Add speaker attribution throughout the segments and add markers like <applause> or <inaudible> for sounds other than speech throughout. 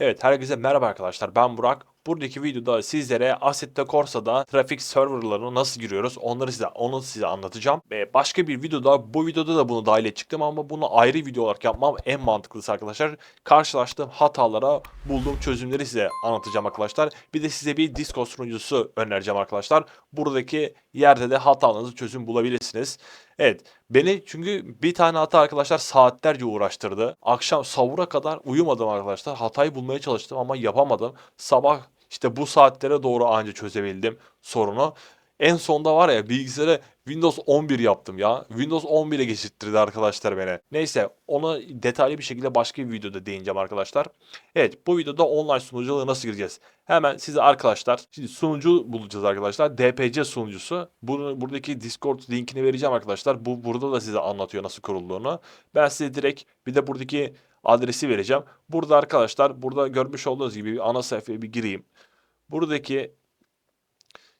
Speaker 1: Evet herkese merhaba arkadaşlar ben Burak. Buradaki videoda sizlere Assetto Corsa'da trafik serverlarına nasıl giriyoruz onları size onu size anlatacağım. Ve başka bir videoda bu videoda da bunu dahil edecektim ama bunu ayrı video olarak yapmam en mantıklısı arkadaşlar. Karşılaştığım hatalara bulduğum çözümleri size anlatacağım arkadaşlar. Bir de size bir Discord sunucusu önereceğim arkadaşlar. Buradaki yerde de hatalarınızı çözüm bulabilirsiniz. Evet beni çünkü bir tane hata arkadaşlar saatlerce uğraştırdı. Akşam savura kadar uyumadım arkadaşlar. Hatayı bulmaya çalıştım ama yapamadım. Sabah işte bu saatlere doğru anca çözebildim sorunu. En sonda var ya bilgisayara Windows 11 yaptım ya. Windows 11'e geçirttirdi arkadaşlar beni. Neyse ona detaylı bir şekilde başka bir videoda değineceğim arkadaşlar. Evet bu videoda online sunuculuğa nasıl gireceğiz? Hemen size arkadaşlar şimdi sunucu bulacağız arkadaşlar. DPC sunucusu. Bunu buradaki Discord linkini vereceğim arkadaşlar. Bu burada da size anlatıyor nasıl kurulduğunu. Ben size direkt bir de buradaki adresi vereceğim. Burada arkadaşlar burada görmüş olduğunuz gibi bir ana sayfaya bir gireyim. Buradaki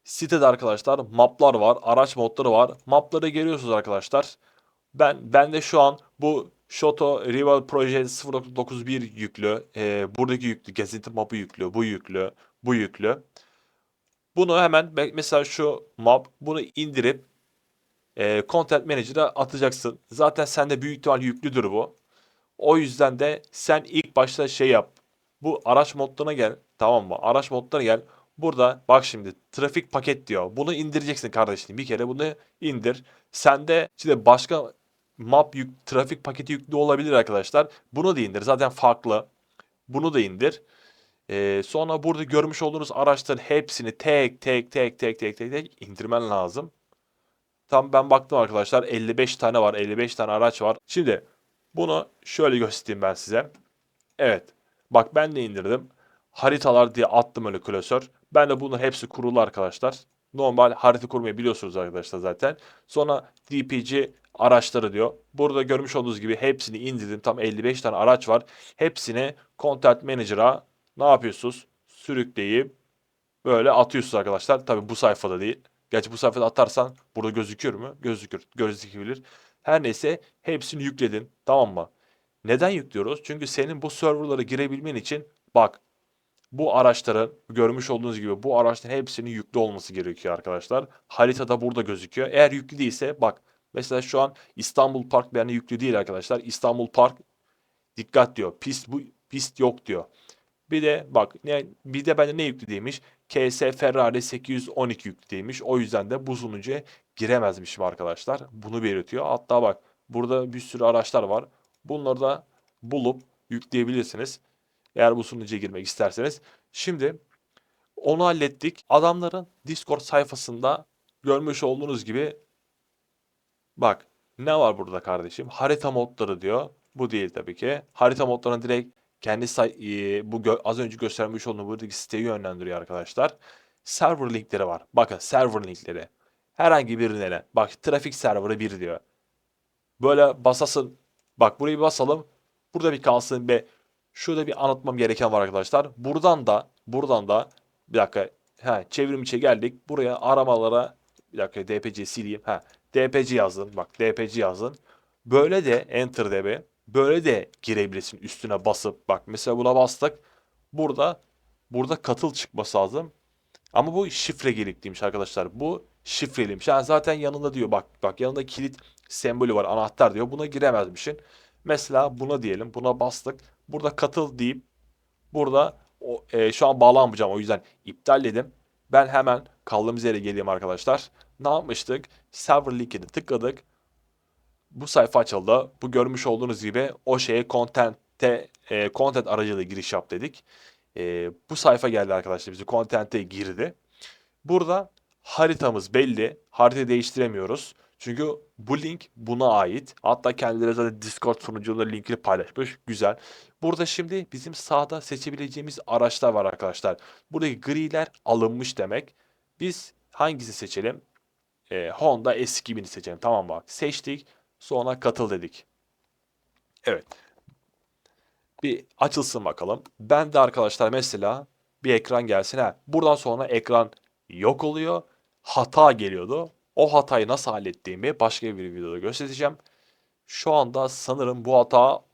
Speaker 1: sitede arkadaşlar maplar var, araç modları var. Mapları görüyorsunuz arkadaşlar. Ben ben de şu an bu Shoto Rival Proje 0.91 yüklü. E, buradaki yüklü, gezinti mapı yüklü, bu yüklü, bu yüklü. Bunu hemen mesela şu map bunu indirip e, Content Manager'a atacaksın. Zaten sende büyük ihtimal yüklüdür bu. O yüzden de sen ilk başta şey yap. Bu araç modlarına gel. Tamam mı? Araç modlarına gel. Burada bak şimdi trafik paket diyor. Bunu indireceksin kardeşim. Bir kere bunu indir. Sende işte başka map yük, trafik paketi yüklü olabilir arkadaşlar. Bunu da indir. Zaten farklı. Bunu da indir. Ee, sonra burada görmüş olduğunuz araçların hepsini tek tek tek tek tek tek tek indirmen lazım. Tam ben baktım arkadaşlar 55 tane var. 55 tane araç var. Şimdi bunu şöyle göstereyim ben size. Evet. Bak ben de indirdim. Haritalar diye attım öyle klasör. Ben de bunların hepsi kurulu arkadaşlar. Normal harita kurmayı biliyorsunuz arkadaşlar zaten. Sonra DPG araçları diyor. Burada görmüş olduğunuz gibi hepsini indirdim. Tam 55 tane araç var. Hepsini Content Manager'a ne yapıyorsunuz? Sürükleyip böyle atıyorsunuz arkadaşlar. Tabi bu sayfada değil. Gerçi bu sayfada atarsan burada gözüküyor mu? Gözükür. Gözükebilir. Her neyse hepsini yükledin. Tamam mı? Neden yüklüyoruz? Çünkü senin bu serverlara girebilmen için bak bu araçların görmüş olduğunuz gibi bu araçların hepsinin yüklü olması gerekiyor arkadaşlar. Haritada burada gözüküyor. Eğer yüklü değilse bak mesela şu an İstanbul Park yani yüklü değil arkadaşlar. İstanbul Park dikkat diyor. Pist bu pist yok diyor. Bir de bak ne bir de bende ne yüklü değilmiş? KS Ferrari 812 yüklü değilmiş. O yüzden de bu sunucuya giremezmişim arkadaşlar. Bunu belirtiyor. Hatta bak burada bir sürü araçlar var. Bunları da bulup yükleyebilirsiniz. Eğer bu sunucuya girmek isterseniz. Şimdi onu hallettik. Adamların Discord sayfasında görmüş olduğunuz gibi bak ne var burada kardeşim? Harita modları diyor. Bu değil tabii ki. Harita modlarına direkt kendi e, bu az önce göstermiş olduğum buradaki siteyi yönlendiriyor arkadaşlar. Server linkleri var. Bakın server linkleri. Herhangi birine. Bak trafik serverı 1 diyor. Böyle basasın. Bak burayı basalım. Burada bir kalsın ve şurada bir anlatmam gereken var arkadaşlar. Buradan da buradan da bir dakika ha, çevrim içe geldik. Buraya aramalara bir dakika DPC sileyim. Ha, DPC yazın. Bak DPC yazın. Böyle de enter db. Böyle de girebilirsin üstüne basıp. Bak mesela buna bastık. Burada burada katıl çıkması lazım. Ama bu şifre gerekliymiş arkadaşlar. Bu şifreliymiş. Yani zaten yanında diyor bak bak yanında kilit sembolü var anahtar diyor. Buna giremezmişsin. Mesela buna diyelim. Buna bastık. Burada katıl deyip burada o, e, şu an bağlanmayacağım o yüzden iptal dedim. Ben hemen kaldığımız yere geleyim arkadaşlar. Ne yapmıştık? Server linkini tıkladık. Bu sayfa açıldı. Bu görmüş olduğunuz gibi o şeye content'te e, content aracılığıyla giriş yap dedik. E, bu sayfa geldi arkadaşlar bizi content'e girdi. Burada haritamız belli. Haritayı değiştiremiyoruz. Çünkü bu link buna ait. Hatta kendileri zaten Discord sunuculuğunda linkini paylaşmış. Güzel. Burada şimdi bizim sağda seçebileceğimiz araçlar var arkadaşlar. Buradaki griler alınmış demek. Biz hangisini seçelim? Ee, Honda S2000'i seçelim. Tamam mı? Seçtik. Sonra katıl dedik. Evet. Bir açılsın bakalım. Ben de arkadaşlar mesela bir ekran gelsin. Ha, buradan sonra ekran yok oluyor. Hata geliyordu. O hatayı nasıl hallettiğimi başka bir videoda göstereceğim. Şu anda sanırım bu hata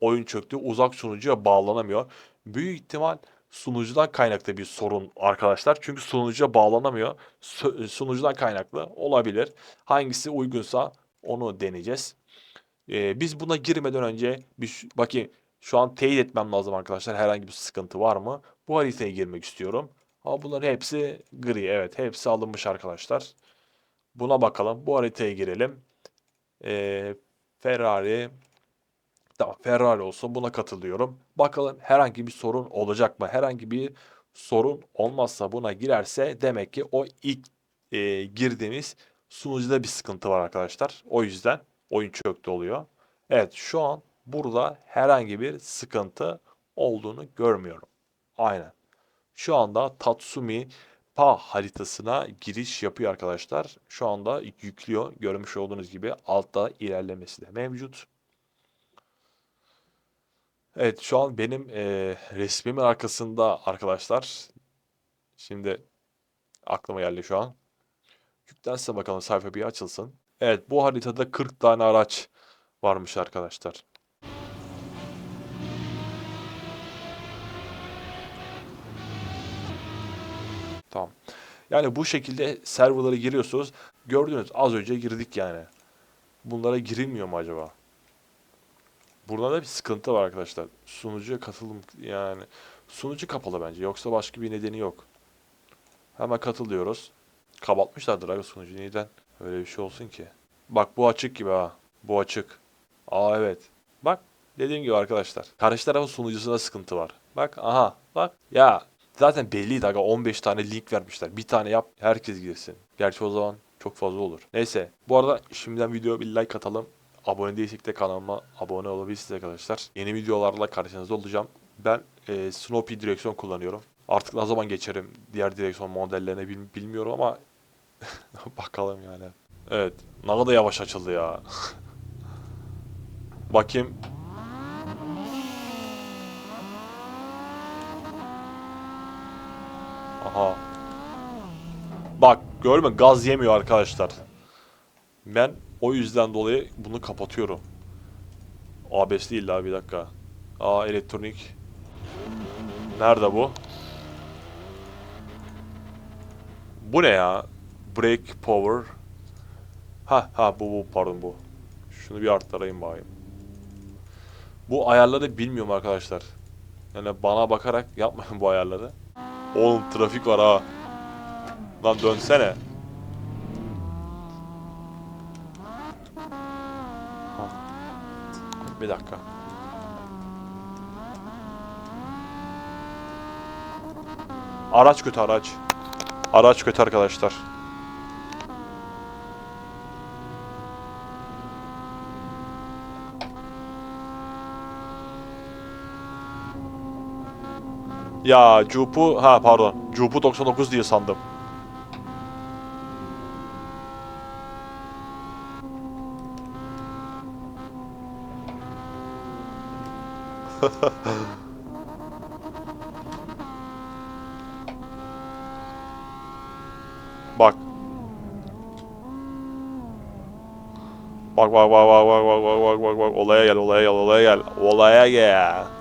Speaker 1: oyun çöktü. Uzak sunucuya bağlanamıyor. Büyük ihtimal sunucudan kaynaklı bir sorun arkadaşlar. Çünkü sunucuya bağlanamıyor. Su- Sunucudan kaynaklı olabilir. Hangisi uygunsa onu deneyeceğiz. Ee, biz buna girmeden önce bir bakayım. Şu an teyit etmem lazım arkadaşlar. Herhangi bir sıkıntı var mı? Bu haritaya girmek istiyorum. Ama bunların hepsi gri. Evet, hepsi alınmış arkadaşlar. Buna bakalım. Bu haritaya girelim. Ee, Ferrari Tamam Ferrari olsun buna katılıyorum. Bakalım herhangi bir sorun olacak mı? Herhangi bir sorun olmazsa buna girerse demek ki o ilk e, girdiğimiz sunucuda bir sıkıntı var arkadaşlar. O yüzden oyun çöktü oluyor. Evet şu an burada herhangi bir sıkıntı olduğunu görmüyorum. Aynen. Şu anda Tatsumi Pa haritasına giriş yapıyor arkadaşlar. Şu anda yüklüyor. Görmüş olduğunuz gibi altta ilerlemesi de mevcut. Evet şu an benim eee, resmimin arkasında arkadaşlar. Şimdi aklıma geldi şu an. Yüklense bakalım sayfa bir açılsın. Evet bu haritada 40 tane araç varmış arkadaşlar. Tamam. Yani bu şekilde serverlara giriyorsunuz. Gördünüz az önce girdik yani. Bunlara girilmiyor mu acaba? Burada da bir sıkıntı var arkadaşlar. Sunucuya katılım yani sunucu kapalı bence. Yoksa başka bir nedeni yok. Hemen katılıyoruz. Kapatmışlardır abi sunucu. Neden öyle bir şey olsun ki? Bak bu açık gibi ha. Bu açık. Aa evet. Bak dediğim gibi arkadaşlar. Karşı tarafın sunucusunda sıkıntı var. Bak aha bak. Ya zaten belliydi aga 15 tane link vermişler. Bir tane yap herkes girsin. Gerçi o zaman çok fazla olur. Neyse bu arada şimdiden videoya bir like atalım. Abone değilsek de kanalıma abone olabilirsiniz arkadaşlar. Yeni videolarla karşınızda olacağım. Ben e, Snoopy direksiyon kullanıyorum. Artık ne zaman geçerim diğer direksiyon modellerine bil- bilmiyorum ama <laughs> bakalım yani. Evet. Ne kadar yavaş açıldı ya. <laughs> Bakayım. Aha. Bak görme gaz yemiyor arkadaşlar. Ben o yüzden dolayı bunu kapatıyorum. ABS değil daha bir dakika. Aa elektronik. Nerede bu? Bu ne ya? Brake power. Ha ha bu bu pardon bu. Şunu bir arttırayım bakayım. Bu ayarları bilmiyorum arkadaşlar. Yani bana bakarak yapmayın bu ayarları. Oğlum trafik var ha. Lan dönsene. Ha. Bir dakika. Araç kötü araç. Araç kötü arkadaşlar. Ya Cupu ha pardon. Cupu 99 diye sandım. <laughs> Bak. Bak bak bak bak bak bak bak bak bak olaya gel olaya gel olaya gel olaya gel.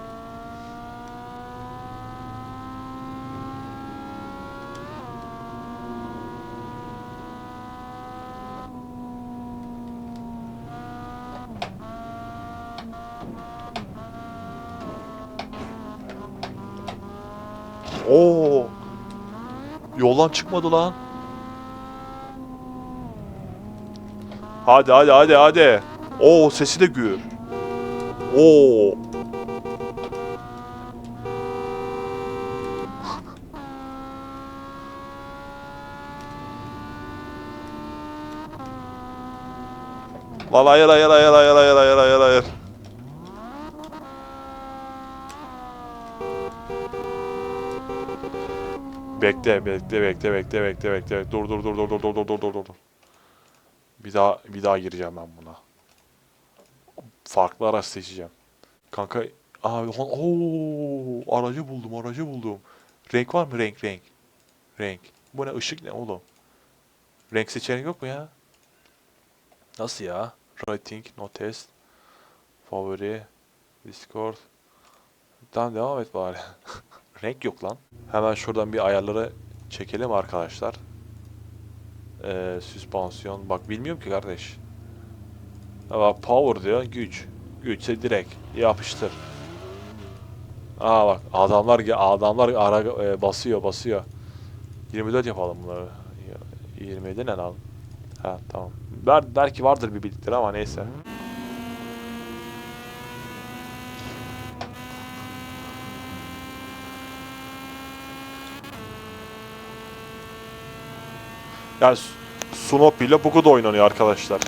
Speaker 1: Oo. Yoldan çıkmadı lan. Hadi hadi hadi hadi. Oo sesi de gür. Oo. Lan hayır hayır hayır hayır hayır hayır hayır Bekle bekle bekle bekle bekle bekle. Dur dur dur dur dur dur dur dur dur dur. Bir daha bir daha gireceğim ben buna. Farklı araç seçeceğim. Kanka abi ooo aracı buldum aracı buldum. Renk var mı renk renk? Renk. Bu ne ışık ne oğlum? Renk seçeneği yok mu ya? Nasıl ya? Writing, no test, favori, Discord, Tamam devam et bari. <laughs> Renk yok lan. Hemen şuradan bir ayarları çekelim arkadaşlar. Ee, süspansiyon. Bak bilmiyorum ki kardeş. Bak power diyor. Güç. Güçse direkt yapıştır. Aa bak adamlar adamlar ara e, basıyor basıyor. 24 yapalım bunları. 27 ne lan? Ha tamam. Belki vardır bir bildikleri ama neyse. Yani Snoopy ile Bugu da oynanıyor arkadaşlar.